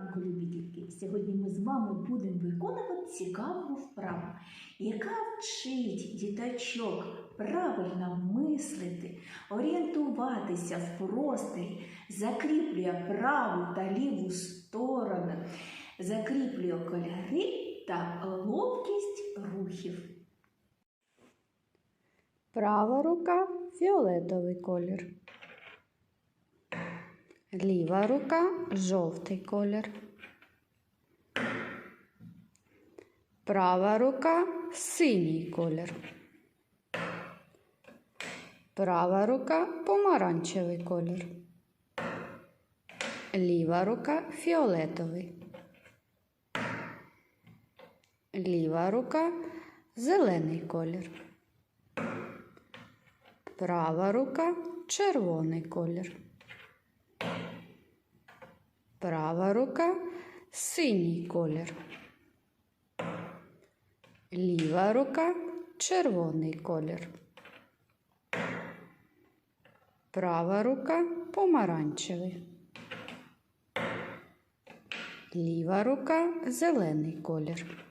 ранку! Сьогодні ми з вами будемо виконувати цікаву вправу, яка вчить діточок правильно мислити, орієнтуватися в просторі, закріплює праву та ліву сторони, закріплює кольори та ловкість рухів. Права рука фіолетовий колір. Ліва рука жовтий колір. Права рука синій колір. Права рука помаранчевий колір. Ліва рука фіолетовий. Ліва рука зелений колір. Права рука червоний колір. Права рука синій колір. Ліва рука червоний колір. Права рука помаранчевий. Ліва рука зелений колір.